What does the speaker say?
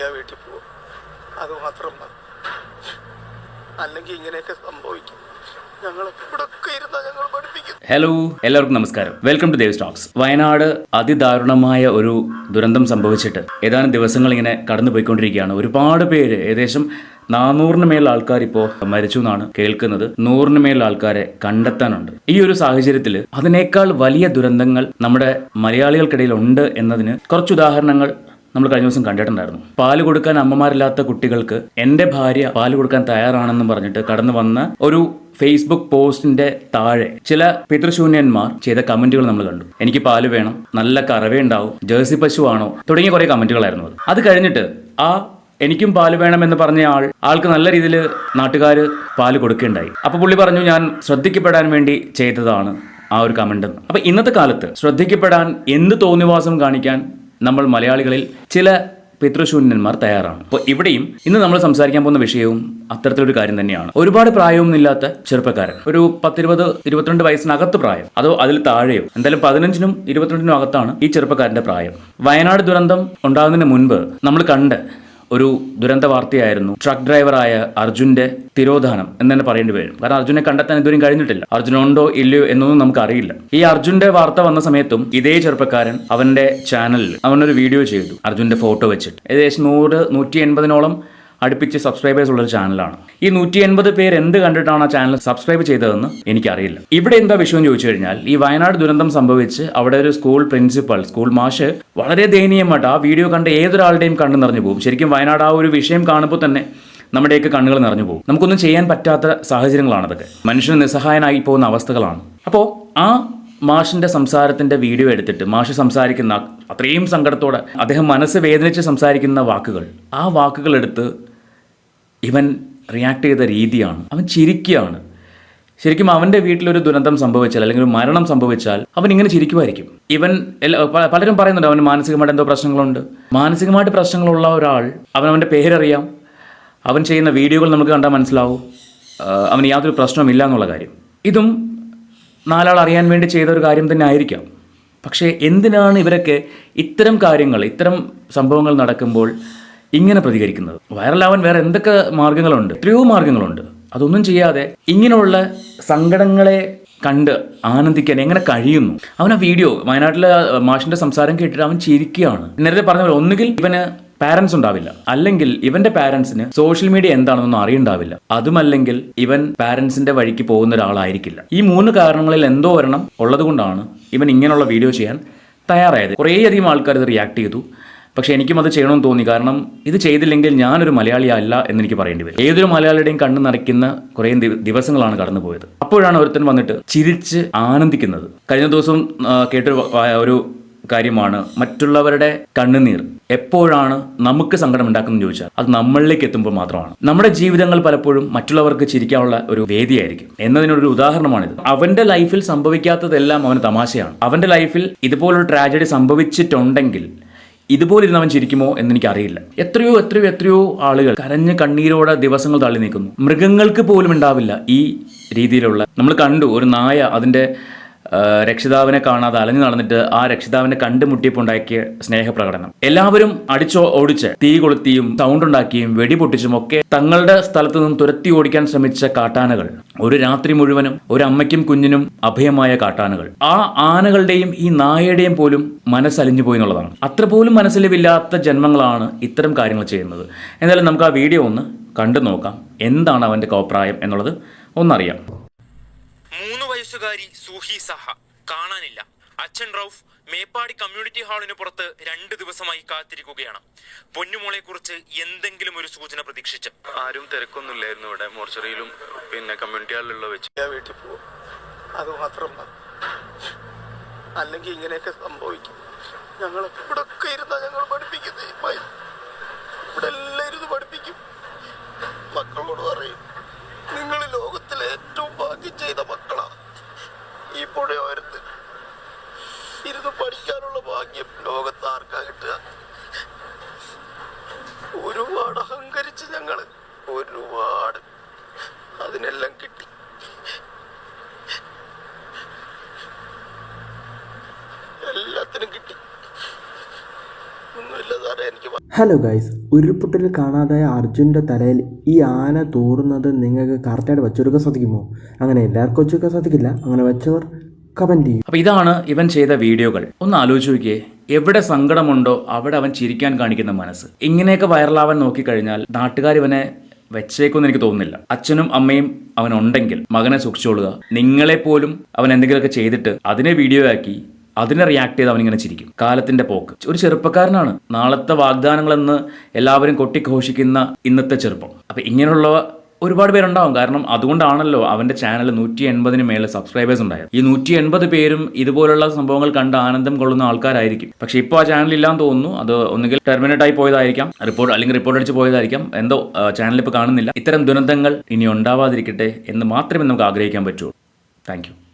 വീട്ടിൽ പോവും. അത് മാത്രം മതി. അല്ലെങ്കിൽ ഇങ്ങനെയൊക്കെ സംഭവിക്കും. ഹലോ എല്ലാവർക്കും നമസ്കാരം. Welcome to Dev stocks Wayanad അതിദാരുണമായ ഒരു ദുരന്തം സംഭവിച്ചിട്ട് ഏതാനും ദിവസങ്ങൾ ഇങ്ങനെ കടന്നു പോയിക്കൊണ്ടിരിക്കുകയാണ് ഒരുപാട് പേര് ഏകദേശം നാനൂറിന് മേൽ ആൾക്കാർ ഇപ്പോൾ മരിച്ചു എന്നാണ് കേൾക്കുന്നത്. നൂറിന് മേൽ ആൾക്കാരെ കണ്ടെത്താനുണ്ട്. ഈ ഒരു സാഹചര്യത്തിൽ അതിനേക്കാൾ വലിയ ദുരന്തങ്ങൾ നമ്മുടെ മലയാളികൾക്കിടയിൽ ഉണ്ട് എന്നതിന് കുറച്ച് ഉദാഹരണങ്ങൾ നമ്മൾ കഴിഞ്ഞ ദിവസം കണ്ടിട്ടുണ്ടായിരുന്നു. പാൽ കൊടുക്കാൻ അമ്മമാരില്ലാത്ത കുട്ടികൾക്ക് എന്റെ ഭാര്യ പാൽ കൊടുക്കാൻ തയ്യാറാണെന്ന് പറഞ്ഞിട്ട് കടന്നു വന്ന ഒരു ഫേസ്ബുക്ക് പോസ്റ്റിന്റെ താഴെ ചില പിതൃശൂന്യന്മാർ ചെയ്ത കമന്റുകൾ നമ്മൾ കണ്ടു. എനിക്ക് പാൽ വേണം നല്ല കറവയുണ്ടാവും ജേഴ്സി പശു ആണോ തുടങ്ങിയ കുറെ കമന്റുകളായിരുന്നു അത്. കഴിഞ്ഞിട്ട് ആ എനിക്കും പാൽ വേണമെന്ന് പറഞ്ഞ ആൾ ആൾക്ക് നല്ല രീതിയിൽ നാട്ടുകാർ പാൽ കൊടുക്കുകയുണ്ടായി. അപ്പൊ പുള്ളി പറഞ്ഞു ഞാൻ ശ്രദ്ധിക്കപ്പെടാൻ വേണ്ടി ചെയ്തതാണ് ആ ഒരു കമന്റ് അപ്പൊ ഇന്നത്തെ കാലത്ത് ശ്രദ്ധിക്കപ്പെടാൻ എന്ത് തോന്നിവാസം കാണിക്കാൻ നമ്മൾ മലയാളികളിൽ ചില പിതൃശൂന്യന്മാർ തയ്യാറാണ്. അപ്പോൾ ഇവിടെയും ഇന്ന് നമ്മൾ സംസാരിക്കാൻ പോകുന്ന വിഷയവും അത്തരത്തിലൊരു കാര്യം തന്നെയാണ്. ഒരുപാട് പ്രായമൊന്നും ഇല്ലാത്ത ചെറുപ്പക്കാരൻ. ഒരു പത്തിരുപത് ഇരുപത്തിരണ്ട് വയസ്സിനകത്ത് പ്രായം. അതോ അതിൽ താഴെയോ. എന്തായാലും പതിനഞ്ചിനും ഇരുപത്തിരണ്ടിനും അകത്താണ് ഈ ചെറുപ്പക്കാരന്റെ പ്രായം. വയനാട് ദുരന്തം ഉണ്ടാകുന്നതിന് മുൻപ് നമ്മൾ കണ്ട് ഒരു ദുരന്ത വാർത്തയായിരുന്നു ട്രക്ക് ഡ്രൈവറായ അർജുന്റെ തിരോധാനം എന്ന് തന്നെ പറയേണ്ടി വരും. കാരണം അർജുനെ കണ്ടെത്താൻ ഇതുവരെയും കഴിഞ്ഞിട്ടില്ല. അർജുൻ ഉണ്ടോ ഇല്ലയോ എന്നൊന്നും നമുക്ക് അറിയില്ല ഈ അർജുന്റെ വാർത്ത വന്ന സമയത്തും ഇതേ ചെറുപ്പക്കാരൻ അവന്റെ ചാനലിൽ അവനൊരു വീഡിയോ ചെയ്തു. അർജുന്റെ ഫോട്ടോ വെച്ചിട്ട്. ഏകദേശം നൂറ് നൂറ്റി എൺപതിനോളം അടുപ്പിച്ച് സബ്സ്ക്രൈബേഴ്സ് ഉള്ള ഒരു ചാനലാണ് ഈ നൂറ്റി എൺപത് പേര് എന്ത് കണ്ടിട്ടാണ് ആ ചാനൽ സബ്സ്ക്രൈബ് ചെയ്തതെന്ന് എനിക്കറിയില്ല. ഇവിടെ എന്താ വിഷയം ചോദിച്ചു കഴിഞ്ഞാൽ ഈ വയനാട് ദുരന്തം സംഭവിച്ച് അവിടെ ഒരു സ്കൂൾ പ്രിൻസിപ്പൽ സ്കൂൾ മാഷ് വളരെ ദയനീയമായിട്ട് ആ വീഡിയോ കണ്ട ഏതൊരാളുടെയും കണ്ണു നിറഞ്ഞു പോകും. ശരിക്കും വയനാട് ആ ഒരു വിഷയം കാണുമ്പോൾ തന്നെ നമ്മുടെയൊക്കെ കണ്ണുകൾ നിറഞ്ഞു പോകും. നമുക്കൊന്നും ചെയ്യാൻ പറ്റാത്ത സാഹചര്യങ്ങളാണ് അതൊക്കെ. മനുഷ്യന് നിസ്സഹായനായി പോകുന്ന അവസ്ഥകളാണ്. അപ്പോൾ ആ മാഷിന്റെ സംസാരത്തിന്റെ വീഡിയോ എടുത്തിട്ട് മാഷ് സംസാരിക്കുന്ന അത്രയും സങ്കടത്തോടെ അദ്ദേഹം മനസ്സ് വേദനിച്ച് സംസാരിക്കുന്ന വാക്കുകൾ ആ വാക്കുകൾ എടുത്ത് ഇവൻ റിയാക്ട് ചെയ്ത രീതിയാണ്. അവൻ ചിരിക്കുകയാണ്. ശരിക്കും അവന്റെ വീട്ടിലൊരു ദുരന്തം സംഭവിച്ചാൽ അല്ലെങ്കിൽ ഒരു മരണം സംഭവിച്ചാൽ അവൻ ഇങ്ങനെ ചിരിക്കുമായിരിക്കും. ഇവൻ പലരും പറയുന്നുണ്ട് അവന് മാനസികമായിട്ട് എന്തോ പ്രശ്നങ്ങളുണ്ട്. മാനസികമായിട്ട് പ്രശ്നങ്ങളുള്ള ഒരാൾ അവൻ അവന്റെ പേരറിയാം. അവൻ ചെയ്യുന്ന വീഡിയോകൾ നമുക്ക് കണ്ടാൽ മനസ്സിലാവും. അവന് യാതൊരു പ്രശ്നവുമില്ല എന്നുള്ള കാര്യം. ഇതും നാലാൾ അറിയാൻ വേണ്ടി ചെയ്ത ഒരു കാര്യം തന്നെ ആയിരിക്കാം. പക്ഷേ എന്തിനാണ് ഇവരൊക്കെ ഇത്തരം കാര്യങ്ങൾ ഇത്തരം സംഭവങ്ങൾ നടക്കുമ്പോൾ ഇങ്ങനെ പ്രതികരിക്കുന്നത്. വൈറലാവാൻ വേറെ എന്തൊക്കെ മാർഗങ്ങളുണ്ട്? എത്രയോ മാർഗങ്ങളുണ്ട്. അതൊന്നും ചെയ്യാതെ ഇങ്ങനെയുള്ള സങ്കടങ്ങളെ കണ്ട് ആനന്ദിക്കാൻ എങ്ങനെ കഴിയുന്നു? അവൻ ആ വീഡിയോ വയനാട്ടിലെ മാഷിന്റെ സംസാരം കേട്ടിട്ട് അവൻ ചിരിക്കുകയാണ്. നേരത്തെ പറഞ്ഞ പോലെ ഒന്നുകിൽ ഇവന് പാരന്റ്സ് ഉണ്ടാവില്ല. അല്ലെങ്കിൽ ഇവന്റെ പാരന്റ്സിന് സോഷ്യൽ മീഡിയ എന്താണെന്നൊന്നും അറിയണ്ടാവില്ല. അതുമല്ലെങ്കിൽ ഇവൻ പാരന്റ്സിന്റെ വഴിക്ക് പോകുന്ന ഒരാളായിരിക്കില്ല. ഈ മൂന്ന് കാരണങ്ങളിൽ എന്തോ ഒരെണ്ണം ഉള്ളതുകൊണ്ടാണ് ഇവൻ ഇങ്ങനെയുള്ള വീഡിയോ ചെയ്യാൻ തയ്യാറായത്. കുറേയധികം ആൾക്കാർ ഇത് റിയാക്ട് ചെയ്തു. പക്ഷെ എനിക്കും അത് ചെയ്യണമെന്ന് തോന്നി. കാരണം ഇത് ചെയ്തില്ലെങ്കിൽ ഞാനൊരു മലയാളി അല്ല എന്ന് എനിക്ക് പറയേണ്ടി വരും. ഏതൊരു മലയാളിയുടെയും കണ്ണ് നിറയ്ക്കുന്ന കുറേ ദിവ- ദിവസങ്ങളാണ് കടന്നുപോയത് അപ്പോഴാണ് ഒരുത്തൻ വന്നിട്ട് ചിരിച്ച് ആനന്ദിക്കുന്നത്. കഴിഞ്ഞ ദിവസം കേട്ട കേട്ടൊരു ഒരു കാര്യമാണ്. മറ്റുള്ളവരുടെ കണ്ണുനീർ എപ്പോഴാണ് നമുക്ക് സങ്കടം ഉണ്ടാക്കുന്നത് ചോദിച്ചാൽ അത് നമ്മളിലേക്ക് എത്തുമ്പോൾ മാത്രമാണ്. നമ്മുടെ ജീവിതങ്ങൾ പലപ്പോഴും മറ്റുള്ളവർക്ക് ചിരിക്കാനുള്ള ഒരു വേദിയായിരിക്കും. എന്നതിനൊരു ഉദാഹരണമാണിത്. അവന്റെ ലൈഫിൽ സംഭവിക്കാത്തതെല്ലാം അവന് തമാശയാണ്. അവന്റെ ലൈഫിൽ ഇതുപോലൊരു ട്രാജഡി സംഭവിച്ചിട്ടുണ്ടെങ്കിൽ ഇതുപോലെ ഇരുന്നവൻ ചിരിക്കുമോ എന്ന് എനിക്കറിയില്ല എത്രയോ എത്രയോ എത്രയോ ആളുകൾ കരഞ്ഞ് കണ്ണീരോടെ ദിവസങ്ങൾ തള്ളി നീക്കുന്നു. മൃഗങ്ങൾക്ക് പോലും ഉണ്ടാവില്ല ഈ രീതിയിലുള്ള നമ്മൾ കണ്ടു ഒരു നായ അതിന്റെ രക്ഷിതാവിനെ കാണാതെ അലഞ്ഞു നടന്നിട്ട് ആ രക്ഷിതാവിനെ കണ്ടുമുട്ടിയപ്പോൾ ഉണ്ടാക്കിയ സ്നേഹപ്രകടനം. എല്ലാവരും അടിച്ചോ ഓടിച്ച് തീ കൊളുത്തിയും സൗണ്ട് ഉണ്ടാക്കിയും വെടിപൊട്ടിച്ചും ഒക്കെ തങ്ങളുടെ സ്ഥലത്ത് നിന്നും തുരത്തി ഓടിക്കാൻ ശ്രമിച്ച കാട്ടാനകൾ ഒരു രാത്രി മുഴുവനും ഒരു അമ്മയ്ക്കും കുഞ്ഞിനും അഭയമായ കാട്ടാനകൾ. ആ ആനകളുടെയും ഈ നായയുടെയും പോലും മനസ്സലിഞ്ഞു പോയി എന്നുള്ളതാണ്. അത്ര പോലും മനസ്സിലില്ലാത്ത ജന്മങ്ങളാണ് ഇത്തരം കാര്യങ്ങൾ ചെയ്യുന്നത്. എന്തായാലും നമുക്ക് ആ വീഡിയോ ഒന്ന് കണ്ടു നോക്കാം. എന്താണ് അവന്റെ അഭിപ്രായം എന്നുള്ളത് ഒന്നറിയാം. മൂന്ന് വയസ്സുകാരി സൂഹി സഹ. കാണാനില്ല. അച്ഛൻ റൌഫ് മേപ്പാടി കമ്മ്യൂണിറ്റി ഹാളിന് പുറത്ത് രണ്ട് ദിവസമായി കാത്തിരിക്കുകയാണ്. പൊന്നുമോളെ കുറിച്ച് എന്തെങ്കിലും ഒരു സൂചന പ്രതീക്ഷിച്ച്. ആരും തിരക്കൊന്നുമില്ലായിരുന്നു ഇവിടെ. മോർച്ചറിയിലും പിന്നെ കമ്മ്യൂണിറ്റി ഹാളിലുള്ള വെച്ച്. വീട്ടിൽ പോകും അത് മാത്രം മതി അല്ലെങ്കിൽ ഇങ്ങനെയൊക്കെ സംഭവിക്കും. ഞങ്ങൾ ഇവിടെ ഇരുന്നാ ഞങ്ങൾ പഠിപ്പിക്കുന്നത് ഹലോ ഗൈസ് ഉരുൾപൊട്ടൽ കാണാതായ അർജുന്റെ തലയിൽ ഈ ആന തൂറുന്നത് നിങ്ങൾക്ക് കറക്റ്റായിട്ട് വെച്ചെടുക്കാൻ സാധിക്കുമോ? അങ്ങനെ എല്ലാവർക്കും വെച്ചെടുക്കാൻ സാധിക്കില്ല. അങ്ങനെ വെച്ചവർ കമന്റ് ചെയ്യും. അപ്പോൾ ഇതാണ് ഇവൻ ചെയ്ത വീഡിയോകൾ. ഒന്ന് ആലോചിച്ച് നോക്കിയേ എവിടെ സങ്കടമുണ്ടോ അവിടെ അവൻ ചിരിക്കാൻ കാണിക്കുന്ന മനസ്സ്. ഇങ്ങനെയൊക്കെ വൈറലാവാൻ നോക്കിക്കഴിഞ്ഞാൽ നാട്ടുകാർ ഇവനെ വെച്ചേക്കുമെന്ന് എനിക്ക് തോന്നുന്നില്ല. അച്ഛനും അമ്മയും അവനുണ്ടെങ്കിൽ മകനെ സൂക്ഷിച്ചോളുക. നിങ്ങളെപ്പോലും അവൻ എന്തെങ്കിലുമൊക്കെ ചെയ്തിട്ട് അതിനെ വീഡിയോ ആക്കി അതിനെ റിയാക്ട് ചെയ്ത് അവനിങ്ങനെ ചിരിക്കും. കാലത്തിന്റെ പോക്ക്. ഒരു ചെറുപ്പക്കാരനാണ്. നാളത്തെ വാഗ്ദാനങ്ങൾ എന്ന് എല്ലാവരും കൊട്ടിഘോഷിക്കുന്ന ഇന്നത്തെ ചെറുപ്പം. അപ്പൊ ഇങ്ങനെയുള്ള ഒരുപാട് പേരുണ്ടാവും. കാരണം അതുകൊണ്ടാണല്ലോ അവന്റെ ചാനൽ നൂറ്റി എൺപതിന് മേലെ സബ്സ്ക്രൈബേഴ്സ് ഉണ്ടായത്. ഈ നൂറ്റി എൺപത് പേരും ഇതുപോലുള്ള സംഭവങ്ങൾ കണ്ട് ആനന്ദം കൊള്ളുന്ന ആൾക്കാരായിരിക്കും. പക്ഷെ ഇപ്പോൾ ആ ചാനൽ ഇല്ലാന്ന് തോന്നുന്നു. അത് ഒന്നുകിൽ ടെർമിനേറ്റ് ആയി പോയതായിരിക്കാം. റിപ്പോർട്ട് അല്ലെങ്കിൽ റിപ്പോർട്ട് അടിച്ച് പോയതായിരിക്കാം. എന്തോ ചാനൽ ഇപ്പോൾ കാണുന്നില്ല. ഇത്തരം ദുരന്തങ്ങൾ ഇനി ഉണ്ടാവാതിരിക്കട്ടെ എന്ന് മാത്രമേ നമുക്ക് ആഗ്രഹിക്കാൻ പറ്റുള്ളൂ. താങ്ക്